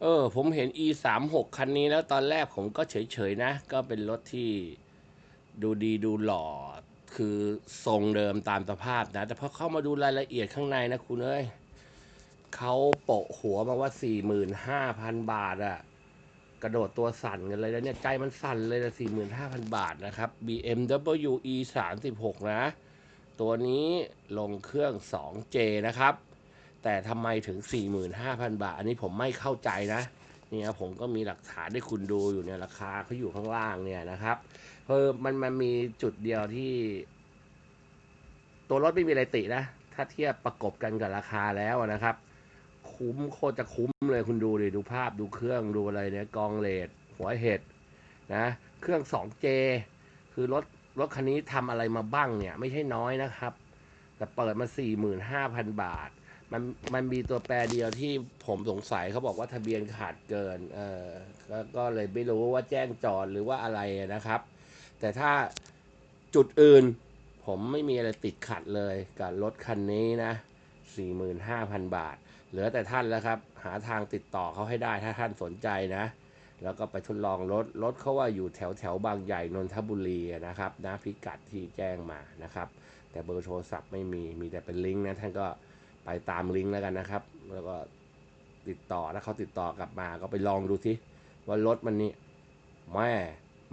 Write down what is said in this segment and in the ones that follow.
เออ ผมเห็น e สามหกคันนี้แล้วตอนแรกผมก็เฉยๆนะ ก็เป็นรถที่ดูดีดูหล่อ คือทรงเดิมตามสภาพนะ แต่พอเข้ามาดูรายละเอียดข้างในนะคุณเอ้ยเขาโปะหัวมาว่า 45,000 บาทอะกระโดดตัวสั่นกันเลยแล้วเนี่ย ใจมันสั่นเลยนะ45,000 บาทนะครับ BMW e 3 6นะ ตัวนี้ลงเครื่อง 2J นะครับ แต่ทำไมถึง 45,000 บาท อันนี้ผมไม่เข้าใจนะเนี่ยผมก็มีหลักฐานให้คุณดูอยู่เนี่ยราคาเขาอยู่ข้างล่างเนี่ยนะครับเออมันมันมีจุดเดียวที่ ตัวรถไม่มีอะไรตินะ ถ้าเทียบประกบกันกับราคาแล้วนะครับ คุ้มโคตรจะคุ้มเลยคุณดูดิดูภาพดูเครื่องดูอะไรเนี่ยกองเลดหัวเห็ดนะ เครื่อง 2J คือรถรถคันนี้ทำอะไรมาบ้างเนี่ย ไม่ใช่น้อยนะครับ แต่เปิดมา 45,000 บาท มันมันมีตัวแปรเดียวที่ผมสงสัยเขาบอกว่าทะเบียนขาดเกิน เออก็ก็เลยไม่รู้ว่าแจ้งจอดหรือว่าอะไรนะครับ แต่ถ้าจุดอื่น ผมไม่มีอะไรติดขัดเลยกับรถคันนี้นะ 45,000 บาท เหลือแต่ท่านแล้วครับ หาทางติดต่อเขาให้ได้ถ้าท่านสนใจนะ แล้วก็ไปทดลองรถ รถเขาว่าอยู่แถวแถวบางใหญ่นนทบุรีนะครับนะพิกัดที่แจ้งมานะครับ แต่เบอร์โทรศัพท์ไม่มีมีแต่เป็นลิงก์นะท่านก็ ไปตามลิงก์แล้วกันนะครับ แล้วก็ติดต่อถ้าเขาติดต่อกลับมาก็ไปลองดูสิว่ารถมันนี่แม่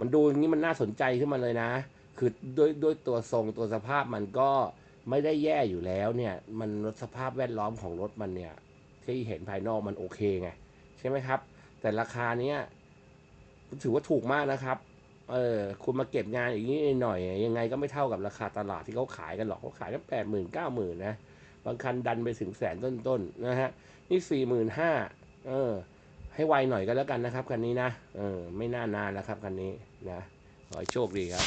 มันดูอย่างนี้มันน่าสนใจขึ้นมาเลยนะ คือด้วยด้วยตัวทรงตัวสภาพมันก็ไม่ได้แย่อยู่แล้วเนี่ย มันสภาพแวดล้อมของรถมันเนี่ย ที่เห็นภายนอกมันโอเคไง ใช่ไหมครับ แต่ราคาเนี้ยถือว่าถูกมากนะครับ เออคุณมาเก็บงานอย่างนี้หน่อย ยังไงก็ไม่เท่ากับราคาตลาดที่เขาขายกันหรอกเขาขายกันแปดหมื่นเก้าหมื่นนะ บางคันดันไปถึงแสนต้นๆนะฮะนี่สี่หมื่นห้าเออ ให้ไวหน่อยก็แล้วกันนะครับคันนี้นะเออไม่น่านานแล้วครับคันนี้นะขอให้โชคดีครับ